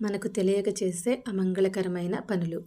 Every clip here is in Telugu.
మనకు తెలియక చేసే అమంగళకరమైన పనులు.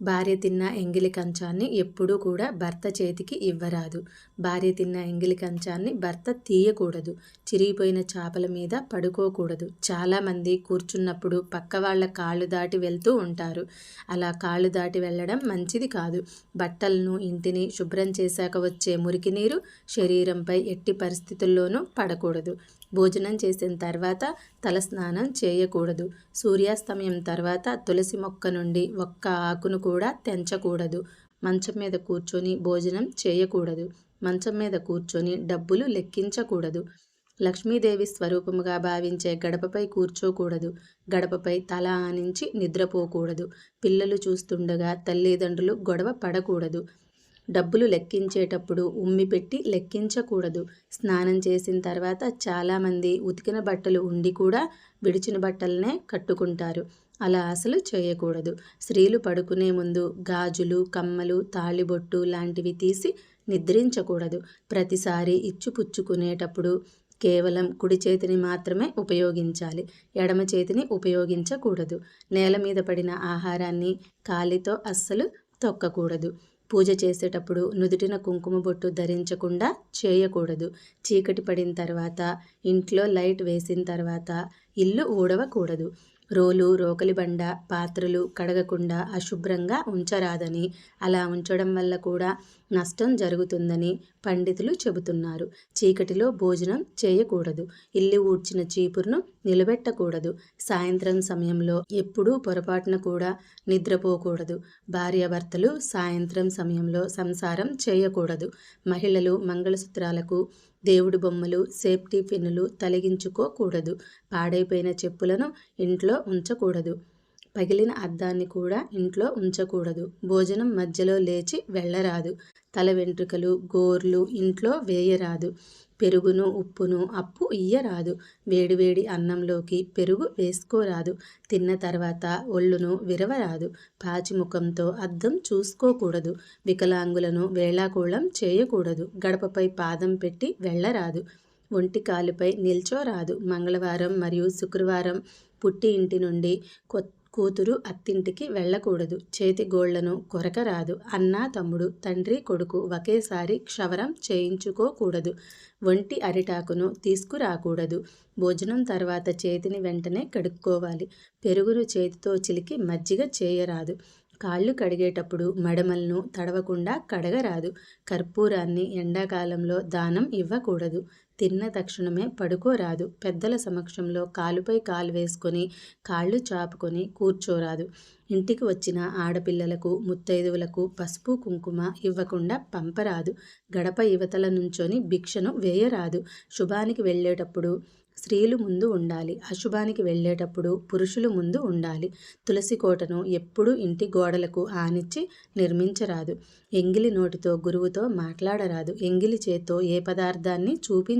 భార్య తిన్న ఎంగిలి కంచాన్ని ఎప్పుడూ కూడా భర్త చేతికి ఇవ్వరాదు. భార్య తిన్న ఎంగిలి కంచాన్ని భర్త తీయకూడదు. చిరిగిపోయిన చేపల మీద పడుకోకూడదు. చాలామంది కూర్చున్నప్పుడు పక్క వాళ్ళ కాళ్ళు దాటి వెళ్తూ ఉంటారు. అలా కాళ్ళు దాటి వెళ్ళడం మంచిది కాదు. బట్టలను ఇంటిని శుభ్రం చేశాక వచ్చే మురికి నీరు శరీరంపై ఎట్టి పరిస్థితుల్లోనూ పడకూడదు. భోజనం చేసిన తర్వాత తలస్నానం చేయకూడదు. సూర్యాస్తమయం తర్వాత తులసి మొక్క నుండి ఒక్క ఆకును కూడా తెంచకూడదు. మంచం మీద కూర్చొని భోజనం చేయకూడదు. మంచం మీద కూర్చొని డబ్బులు లెక్కించకూడదు. లక్ష్మీదేవి స్వరూపముగా భావించే గడపపై కూర్చోకూడదు. గడపపై తల ఆనించి నిద్రపోకూడదు. పిల్లలు చూస్తుండగా తల్లిదండ్రులు గొడవ పడకూడదు. డబ్బులు లెక్కించేటప్పుడు ఉమ్మి పెట్టి లెక్కించకూడదు. స్నానం చేసిన తర్వాత చాలామంది ఉతికిన బట్టలు ఉండి కూడా విడిచిన బట్టలనే కట్టుకుంటారు. అలా అసలు చేయకూడదు. స్త్రీలు పడుకునే ముందు గాజులు కమ్మలు తాళిబొట్టు లాంటివి తీసి నిద్రించకూడదు. ప్రతిసారి ఇచ్చుపుచ్చుకునేటప్పుడు కేవలం కుడి చేతిని మాత్రమే ఉపయోగించాలి. ఎడమ చేతిని ఉపయోగించకూడదు. నేల మీద పడిన ఆహారాన్ని కాలితో అస్సలు తొక్కకూడదు. పూజ చేసేటప్పుడు నుదుటిన కుంకుమ బొట్టు ధరించకుండా చేయకూడదు. చీకటి పడిన తర్వాత ఇంట్లో లైట్ వేసిన తర్వాత ఇల్లు ఊడవకూడదు. రోలు రోకలి బండ పాత్రలు కడగకుండా అశుభ్రంగా ఉంచరాదని అలా ఉంచడం వల్ల కూడా నష్టం జరుగుతుందని పండితులు చెబుతున్నారు. చీకటిలో భోజనం చేయకూడదు. ఇల్లు ఊడ్చిన చీపురును నిలబెట్టకూడదు. సాయంత్రం సమయంలో ఎప్పుడూ పొరపాటున కూడా నిద్రపోకూడదు. భార్యాభర్తలు సాయంత్రం సమయంలో సంసారం చేయకూడదు. మహిళలు మంగళసూత్రాలకు దేవుడి బొమ్మలు సేఫ్టీ పిన్నులు తొలగించుకోకూడదు. పాడైపోయిన చెప్పులను ఇంట్లో ఉంచకూడదు. పగిలిన అద్దాన్ని కూడా ఇంట్లో ఉంచకూడదు. భోజనం మధ్యలో లేచి వెళ్ళరాదు. తల వెంట్రుకలు గోర్లు ఇంట్లో వేయరాదు. పెరుగును ఉప్పును అప్పు ఇయ్యరాదు. వేడివేడి అన్నంలోకి పెరుగు వేసుకోరాదు. తిన్న తర్వాత ఒళ్ళును విరవరాదు. పాచిముఖంతో అద్దం చూసుకోకూడదు. వికలాంగులను వేళాకోళం చేయకూడదు. గడపపై పాదం పెట్టి వెళ్ళరాదు. ఒంటి కాలుపై నిల్చోరాదు. మంగళవారం మరియు శుక్రవారం పుట్టి ఇంటి నుండి కొత్త కూతురు అత్తింటికి వెళ్ళకూడదు. చేతి గోళ్ళను కొరకరాదు. అన్న తమ్ముడు తండ్రి కొడుకు ఒకేసారి క్షవరం చేయించుకోకూడదు. ఒంటి అరిటాకును తీసుకురాకూడదు. భోజనం తర్వాత చేతిని వెంటనే కడుక్కోవాలి. పెరుగును చేతితో చిలికి మజ్జిగ చేయరాదు. కాళ్ళు కడిగేటప్పుడు మడమలను తడవకుండా కడగరాదు. కర్పూరాన్ని ఎండాకాలంలో దానం ఇవ్వకూడదు. తిన్న తక్షణమే పడుకోరాదు. పెద్దల సమక్షంలో కాలుపై కాలు వేసుకొని కాళ్ళు చాపుకొని కూర్చోరాదు. ఇంటికి వచ్చిన ఆడపిల్లలకు ముత్తైదువులకు పసుపు కుంకుమ ఇవ్వకుండా పంపరాదు. గడప యువతల నుంచొని భిక్షను వేయరాదు. శుభానికి వెళ్ళేటప్పుడు స్త్రీలు ముందు ఉండాలి. అశుభానికి వెళ్ళేటప్పుడు పురుషులు ముందు ఉండాలి. తులసి కోటను ఎప్పుడూ ఇంటి గోడలకు ఆనిచ్చి నిర్మించరాదు. ఎంగిలి నోటితో గురువుతో మాట్లాడరాదు. ఎంగిలి చేత్తో ఏ పదార్థాన్ని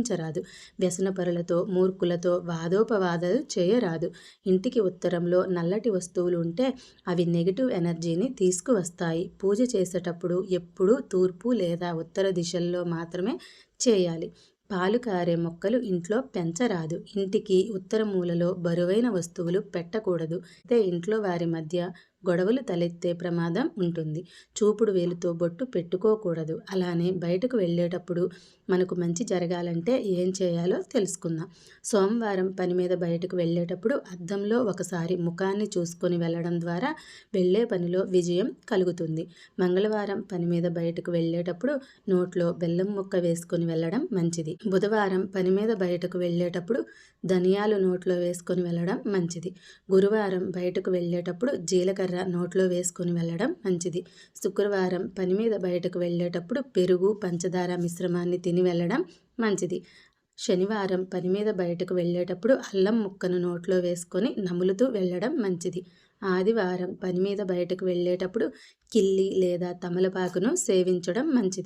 ప్రవర్తించరాదు వ్యసనపరులతో మూర్ఖులతో వాదోపవాదాలు చేయరాదు. ఇంటికి ఉత్తరంలో నల్లటి వస్తువులు ఉంటే అవి నెగిటివ్ ఎనర్జీని తీసుకువస్తాయి. పూజ చేసేటప్పుడు ఎప్పుడూ తూర్పు లేదా ఉత్తర దిశల్లో మాత్రమే చేయాలి. పాలు కారే మొక్కలు ఇంట్లో పెంచరాదు. ఇంటికి ఉత్తర మూలలో బరువైన వస్తువులు పెట్టకూడదు. అయితే ఇంట్లో వారి మధ్య గొడవలు తలెత్తే ప్రమాదం ఉంటుంది. చూపుడు వేలుతో బొట్టు పెట్టుకోకూడదు. అలానే బయటకు వెళ్ళేటప్పుడు మనకు మంచి జరగాలంటే ఏం చేయాలో తెలుసుకుందాం. సోమవారం పని మీద బయటకు వెళ్ళేటప్పుడు అద్దంలో ఒకసారి ముఖాన్ని చూసుకొని వెళ్ళడం ద్వారా వెళ్ళే పనిలో విజయం కలుగుతుంది. మంగళవారం పని మీద బయటకు వెళ్ళేటప్పుడు నోట్లో బెల్లం ముక్క వేసుకొని వెళ్ళడం మంచిది. బుధవారం పని మీద బయటకు వెళ్ళేటప్పుడు ధనియాలు నోట్లో వేసుకొని వెళ్ళడం మంచిది. గురువారం బయటకు వెళ్ళేటప్పుడు జీలకర్ర నోట్లో వేసుకొని వెళ్ళడం మంచిది. శుక్రవారం పని మీద బయటకు వెళ్ళేటప్పుడు పెరుగు పంచదార మిశ్రమాన్ని తిని వెళ్ళడం మంచిది. శనివారం పని మీద బయటకు వెళ్ళేటప్పుడు అల్లం ముక్కను నోట్లో వేసుకొని నములుతూ వెళ్ళడం మంచిది. ఆదివారం పని మీద బయటకు వెళ్ళేటప్పుడు కిల్లి లేదా తమలపాకును సేవించడం మంచిది.